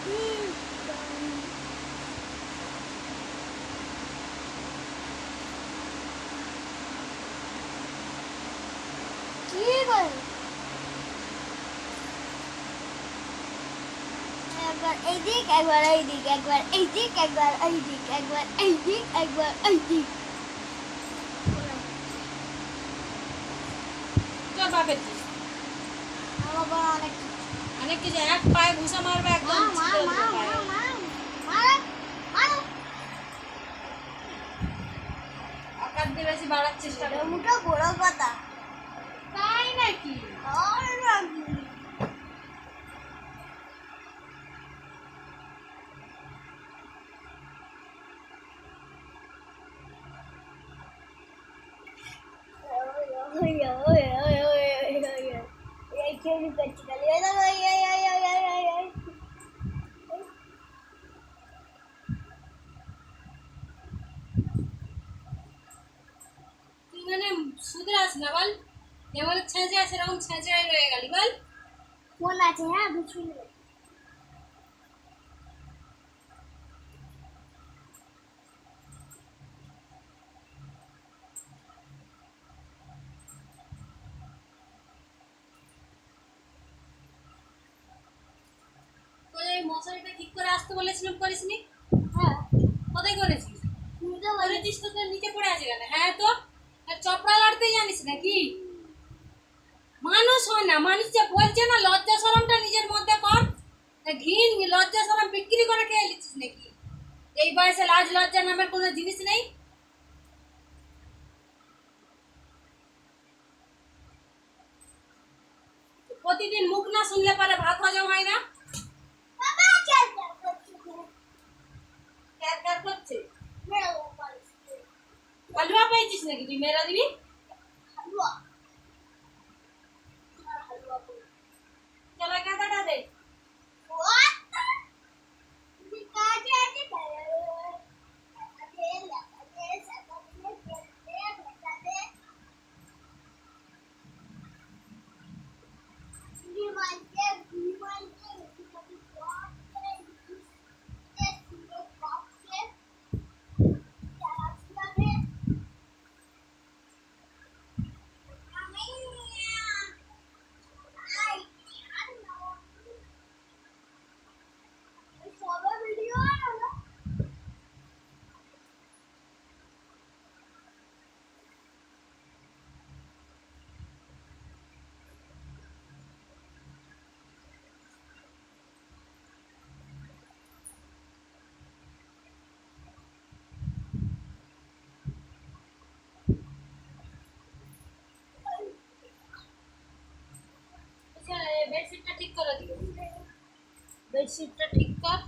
I got 80, I got 80, I got 80, I got 80, I got 80, I got 80. Come on, baby. I'm gonna make it. অনেক কিছু এক পায়ে ঘুষা মারবে মা একদম মা ছিঁড়ে মা দেবে মা পায়ে। মা মারো মারো আকার দিয়ে বেশি বাড়ার চেষ্টা এটা করবে মুঠো বড় কথা তাই নাকি আর রাখি এই কেউ করছি খালি এই দেখো, শুধরাস না বল? যেমন ছেঁচে সেরকম ছেঁচড়াই রয়ে গেলি বল। ফোন আছে হ্যাঁ বুঝুন মশারিটা ঠিক করে আসতে বলেছিলাম করিসনি? হ্যাঁ। কোথায় করেছিস? তুমি তো বলে করেছিস তো নিচে পড়ে আছে কেন? হ্যাঁ তো চপড়া লড়তে জানিস নাকি? মানুষ হয় না, মানুষ যে বলছে না, লজ্জা শরমটা নিজের মধ্যে কর। ঘিন লজ্জা শরম বিক্রি করে খেয়ে নিচ্ছিস নাকি? এই বয়সে লাজ লজ্জা নামের কোনো জিনিস নেই? প্রতিদিন মুখ না শুনলে পারে ভাত হজম হয় পাইছিস নাকি তুই মেরা দিবি হালুয়া কাঁদাটা দে বেডশিটটা ঠিক কর